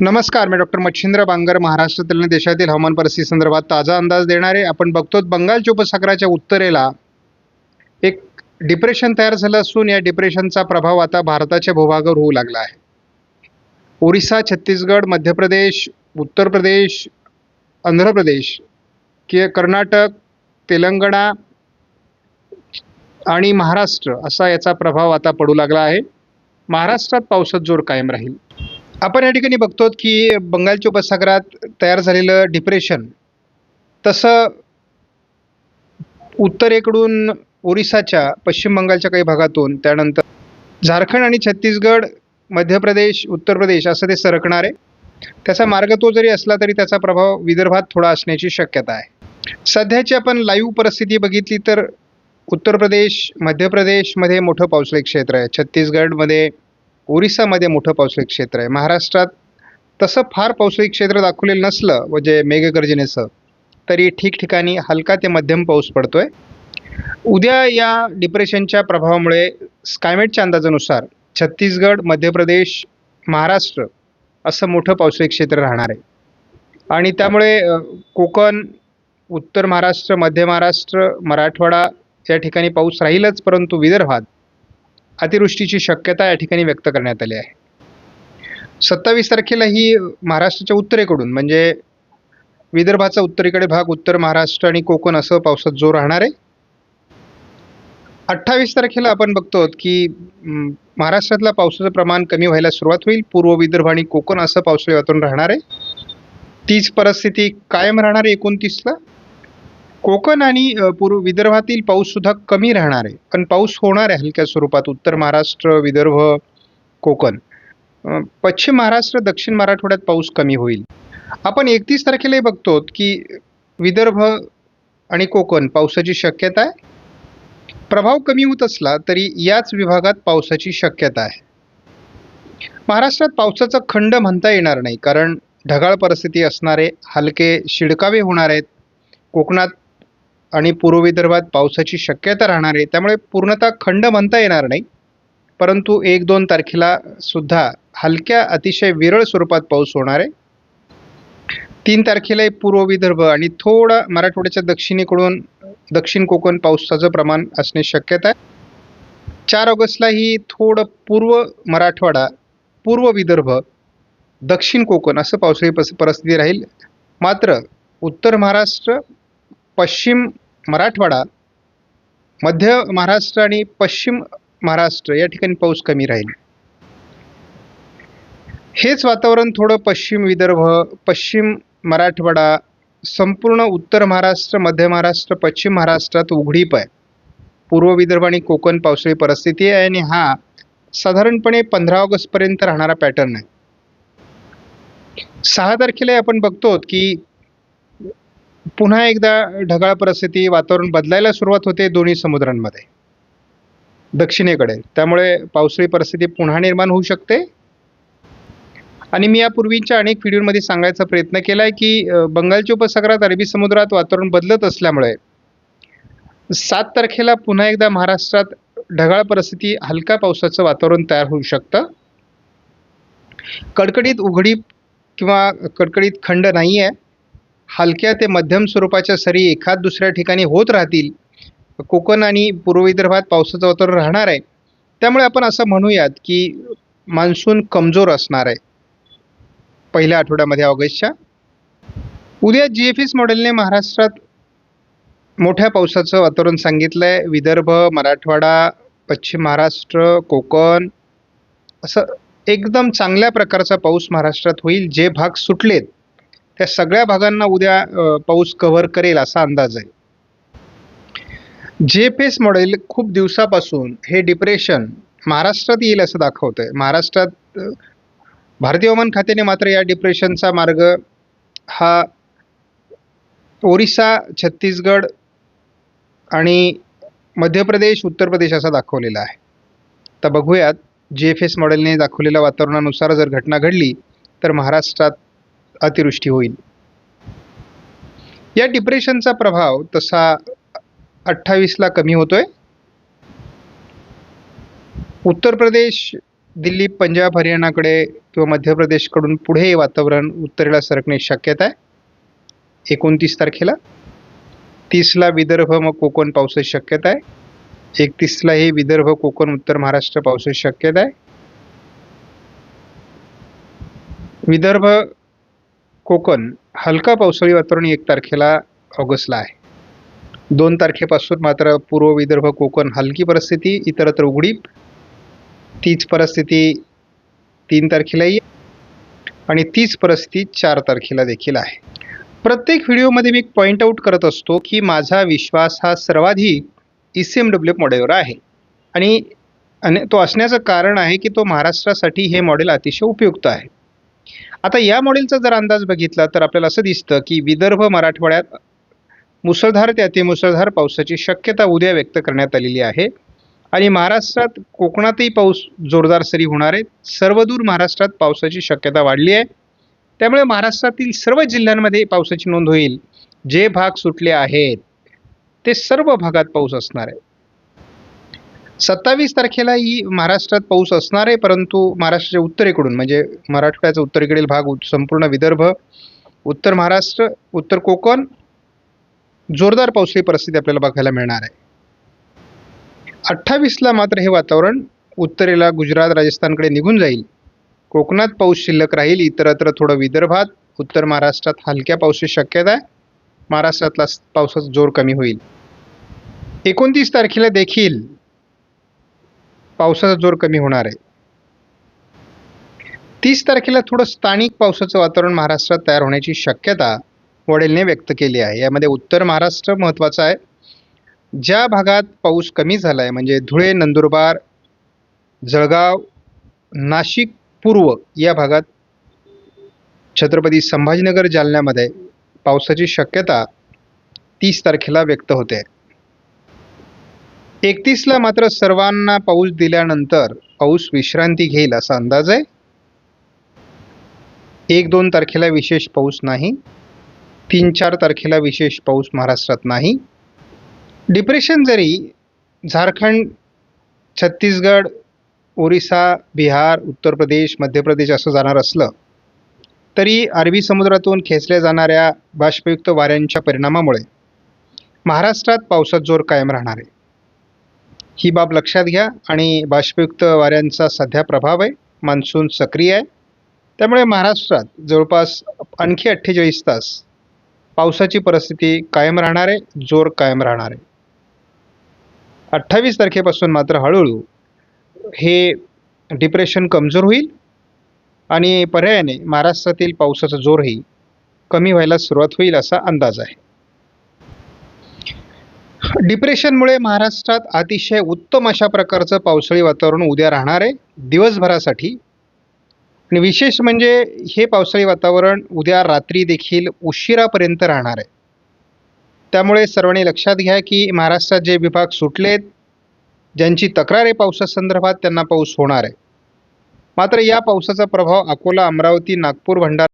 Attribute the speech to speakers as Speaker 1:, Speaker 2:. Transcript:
Speaker 1: नमस्कार मी डॉक्टर मच्छिंद्र बांगर महाराष्ट्रातील आणि देशातील हवामान परिस्थिती संदर्भात ताजा अंदाज देणारे आपण बघतो बंगालच्या उपसागराच्या उत्तरेला. एक डिप्रेशन तयार झालं असून या डिप्रेशनचा प्रभाव आता भारताच्या भूभागावर होऊ लागला आहे. ओरिसा छत्तीसगड मध्य प्रदेश उत्तर प्रदेश आंध्र प्रदेश कि कर्नाटक तेलंगणा आणि महाराष्ट्र असा याचा प्रभाव आता पडू लागला आहे. महाराष्ट्रात पावसात जोर कायम राहील. आपण या ठिकाणी बघतो की बंगालच्या उपसागरात तयार झालेलं डिप्रेशन तसं उत्तरेकडून ओरिसाच्या पश्चिम बंगालच्या काही भागातून त्यानंतर झारखंड आणि छत्तीसगड मध्य प्रदेश उत्तर प्रदेश असं ते सरकणार. आहे त्याचा मार्ग तो जरी असला तरी त्याचा प्रभाव विदर्भात थोडा असण्याची शक्यता आहे. सध्याची आपण लाईव्ह परिस्थिती बघितली तर उत्तर प्रदेश मध्य प्रदेशमध्ये मोठं पावसाळी क्षेत्र आहे. छत्तीसगडमध्ये ओरिसामध्ये मोठं पावसाळी क्षेत्र आहे. महाराष्ट्रात तसं फार पावसाळी क्षेत्र दाखवलेलं नसलं म्हणजे मेघगर्जनेचं तरी ठिकठिकाणी हलका ते मध्यम पाऊस पडतोय. उद्या या डिप्रेशनच्या प्रभावामुळे स्कायमेटच्या अंदाजानुसार छत्तीसगड मध्य प्रदेश महाराष्ट्र असं मोठं पावसाळी क्षेत्र राहणार आहे. आणि त्यामुळे कोकण उत्तर महाराष्ट्र मध्य महाराष्ट्र मराठवाडा या ठिकाणी पाऊस राहीलच परंतु विदर्भात अतिवृष्टीची शक्यता या ठिकाणी व्यक्त करण्यात आली आहे. सत्तावीस तारखेला ही महाराष्ट्राच्या उत्तरेकडून म्हणजे विदर्भाचा उत्तरेकडे भाग उत्तर महाराष्ट्र आणि कोकण असं पावसात जोर राहणार आहे. अठ्ठावीस तारखेला आपण बघतो की महाराष्ट्रातला पावसाचं प्रमाण कमी व्हायला सुरुवात होईल. पूर्व विदर्भ आणि कोकण असं पावसाळी वातावरण राहणार आहे. तीच परिस्थिती कायम राहणार आहे एकोणतीसला. कोकण आणि पूर्व विदर्भातील पाऊससुद्धा कमी राहणार आहे. पण पाऊस होणार आहे हलक्या स्वरूपात. उत्तर महाराष्ट्र विदर्भ कोकण. पश्चिम महाराष्ट्र दक्षिण मराठवाड्यात पाऊस कमी होईल. आपण एकतीस तारखेलाही बघतो की विदर्भ आणि कोकण पावसाची शक्यता आहे. प्रभाव कमी होत असला तरी याच विभागात पावसाची शक्यता आहे. महाराष्ट्रात पावसाचा खंड म्हणता येणार नाही. कारण ढगाळ परिस्थिती असणारे हलके शिडकावे होणार आहेत. कोकणात आणि पूर्व विदर्भात पावसाची शक्यता राहणार आहे. त्यामुळे पूर्णतः खंड म्हणता येणार नाही. परंतु एक दोन तारखेला सुद्धा हलक्या अतिशय विरळ स्वरूपात पाऊस होणार आहे. तीन तारखेला पूर्व विदर्भ आणि थोडा मराठवाड्याच्या दक्षिणेकडून दक्षिण कोकण पावसाचं प्रमाण असणे शक्यता आहे. चार ऑगस्टलाही थोडं पूर्व मराठवाडा पूर्व विदर्भ दक्षिण कोकण असं पावसाळी पस परिस्थिती राहील. मात्र उत्तर महाराष्ट्र पश्चिम मराठवाडा मध्य महाराष्ट्र आणि पश्चिम महाराष्ट्र या ठिकाणी पाऊस कमी राहील. हेच वातावरण थोडं पश्चिम विदर्भ पश्चिम मराठवाडा संपूर्ण उत्तर महाराष्ट्र मध्य महाराष्ट्र पश्चिम महाराष्ट्रात उघडीप आहे. पूर्व विदर्भ आणि कोकण पावसाळी परिस्थिती आहे आणि हा साधारणपणे पंधरा ऑगस्टपर्यंत राहणारा पॅटर्न आहे. सहा तारखेला आपण बघतो की पुन्हा एकदा ढगाळ परिस्थिती वातावरण बदलायला सुरुवात होते दोन्ही समुद्रांमध्ये. दक्षिणेकडे. त्यामुळे पावसाळी परिस्थिती पुन्हा निर्माण होऊ शकते. आणि मी यापूर्वीच्या अनेक व्हिडिओमध्ये सांगायचा प्रयत्न केला आहे की बंगालच्या उपसागरात अरबी समुद्रात वातावरण बदलत असल्यामुळे सात तारखेला पुन्हा एकदा महाराष्ट्रात ढगाळ परिस्थिती हलका पावसाचं वातावरण तयार होऊ शकतं. कडकडीत उघडी किंवा कडकडीत खंड नाही आहे हलक्या ते मध्यम स्वरूपाच्या सरी एखाद दुसऱ्या ठिकाणी होत राहतील. कोकण आणि पूर्व विदर्भात पावसाचं वातावरण राहणार आहे. त्यामुळे आपण असं म्हणूयात की मान्सून कमजोर असणार आहे. पहिल्या आठवड्यामध्ये ऑगस्टच्या. उद्या जी एफ एस मॉडेलने महाराष्ट्रात मोठ्या पावसाचं वातावरण सांगितलं आहे विदर्भ मराठवाडा पश्चिम महाराष्ट्र कोकण असं एकदम चांगल्या प्रकारचा पाऊस महाराष्ट्रात होईल. जे भाग सुटलेत त्या सगळ्या भागांना उद्या पाऊस कव्हर करेल असा अंदाज आहे. जे एफ एस मॉडेल खूप दिवसापासून हे डिप्रेशन महाराष्ट्रात येईल असं दाखवतं आहे महाराष्ट्रात भारतीय हवामान खात्याने मात्र या डिप्रेशनचा मार्ग हा ओरिसा छत्तीसगड आणि मध्य प्रदेश उत्तर प्रदेश असा दाखवलेला आहे. तर बघूयात जी एफ एस मॉडेलने दाखवलेल्या वातावरणानुसार जर घटना घडली तर महाराष्ट्रात अतिवृष्टी होईल. या डिप्रेशनचा प्रभाव तसा अठ्ठावीसला कमी होतोय. उत्तर प्रदेश दिल्ली पंजाब हरियाणाकडे किंवा मध्य प्रदेशकडून पुढे वातावरण उत्तरेला सरकण्याची शक्यता आहे. एकोणतीस तारखेला. तीसला विदर्भ मग कोकण पावसाची शक्यता आहे. एकतीसलाही विदर्भ कोकण उत्तर महाराष्ट्र पावसाची शक्यता आहे. विदर्भ कोकण हलका पावसाळी वातावरण एक तारखेला ऑगस्टला आहे. दोन तारखेपासून मात्र पूर्व विदर्भ कोकण हलकी परिस्थिती इतरत्र उघडीप. तीच परिस्थिती तीन तारखेला येईल आणि तीच परिस्थिती चार तारखेला देखील आहे. प्रत्येक व्हिडिओमध्ये मी पॉईंट आऊट करत असतो की माझा विश्वास हा सर्वाधिक ई सी एम डब्ल्यू मॉडेलवर आहे. आणि आणि तो असण्याचं कारण आहे की तो महाराष्ट्रासाठी हे मॉडेल अतिशय उपयुक्त आहे. आता या मॉडेलचा जर अंदाज बघितला तर आपल्याला असं दिसतं की विदर्भ मराठवाड्यात मुसळधार ते अतिमुसळधार पावसाची शक्यता उद्या व्यक्त करण्यात आलेली आहे. आणि महाराष्ट्रात कोकणातही पाऊस जोरदार सरी होणार आहे सर्वदूर महाराष्ट्रात पावसाची शक्यता वाढली आहे. त्यामुळे महाराष्ट्रातील सर्व जिल्ह्यांमध्ये पावसाची नोंद होईल. जे भाग सुटले आहेत ते सर्व भागात पाऊस असणार आहे. सत्तावीस तारखेलाही महाराष्ट्रात पाऊस असणार आहे परंतु महाराष्ट्राच्या उत्तरेकडून म्हणजे मराठवाड्याचा उत्तरेकडील भाग संपूर्ण विदर्भ उत्तर महाराष्ट्र उत्तर कोकण जोरदार पावसाची परिस्थिती आपल्याला बघायला मिळणार आहे. अठ्ठावीसला मात्र हे वातावरण उत्तरेला गुजरात राजस्थानकडे निघून जाईल. कोकणात पाऊस शिल्लक राहील इतरत्र थोडं विदर्भात उत्तर महाराष्ट्रात हलक्या पावसाची शक्यता आहे महाराष्ट्रातला पावसाचा जोर कमी होईल. एकोणतीस तारखेला देखील पावसाचा जोर कमी होणार आहे. तीस तारखेला थोडं स्थानिक पावसाचं वातावरण महाराष्ट्रात तयार होण्याची शक्यता वडेलने व्यक्त केली आहे. यामध्ये उत्तर महाराष्ट्र महत्त्वाचा आहे. ज्या भागात पाऊस कमी झाला आहे म्हणजे धुळे नंदुरबार जळगाव नाशिक पूर्व या भागात छत्रपती संभाजीनगर जालन्यामध्ये पावसाची शक्यता तीस तारखेला व्यक्त होते. एकतीसला मात्र सर्वांना पाऊस दिल्यानंतर पाऊस विश्रांती घेईल असा अंदाज आहे. एक दोन तारखेला विशेष पाऊस नाही. तीन चार तारखेला विशेष पाऊस महाराष्ट्रात नाही. डिप्रेशन जरी झारखंड छत्तीसगड ओरिसा बिहार उत्तर प्रदेश मध्य प्रदेश असं जाणार असलं तरी अरबी समुद्रातून खेचल्या जाणाऱ्या बाष्पयुक्त वाऱ्यांच्या परिणामामुळे महाराष्ट्रात पावसात जोर कायम राहणार आहे. ही बाब लक्षात घ्या. आणि बाष्पयुक्त वाऱ्यांचा सध्या प्रभाव आहे. मान्सून सक्रिय आहे. त्यामुळे महाराष्ट्रात जवळपास आणखी अठ्ठेचाळीस तास पावसाची परिस्थिती कायम राहणार आहे. जोर कायम राहणार आहे. अठ्ठावीस तारखेपासून मात्र हळूहळू हे डिप्रेशन कमजोर होईल. आणि पर्यायाने महाराष्ट्रातील पावसाचा जोरही कमी व्हायला सुरुवात होईल असा अंदाज आहे. डिप्रेशनमुळे महाराष्ट्रात अतिशय उत्तम अशा प्रकारचं पावसाळी वातावरण उद्या राहणार आहे दिवसभरासाठी. आणि विशेष म्हणजे हे पावसाळी वातावरण उद्या रात्री देखील उशिरापर्यंत राहणार आहे. त्यामुळे सर्वांनी लक्षात घ्या की महाराष्ट्रात जे विभाग सुटलेत ज्यांची तक्रार आहे पावसासंदर्भात त्यांना पाऊस होणार आहे. मात्र या पावसाचा प्रभाव अकोला अमरावती नागपूर भंडारा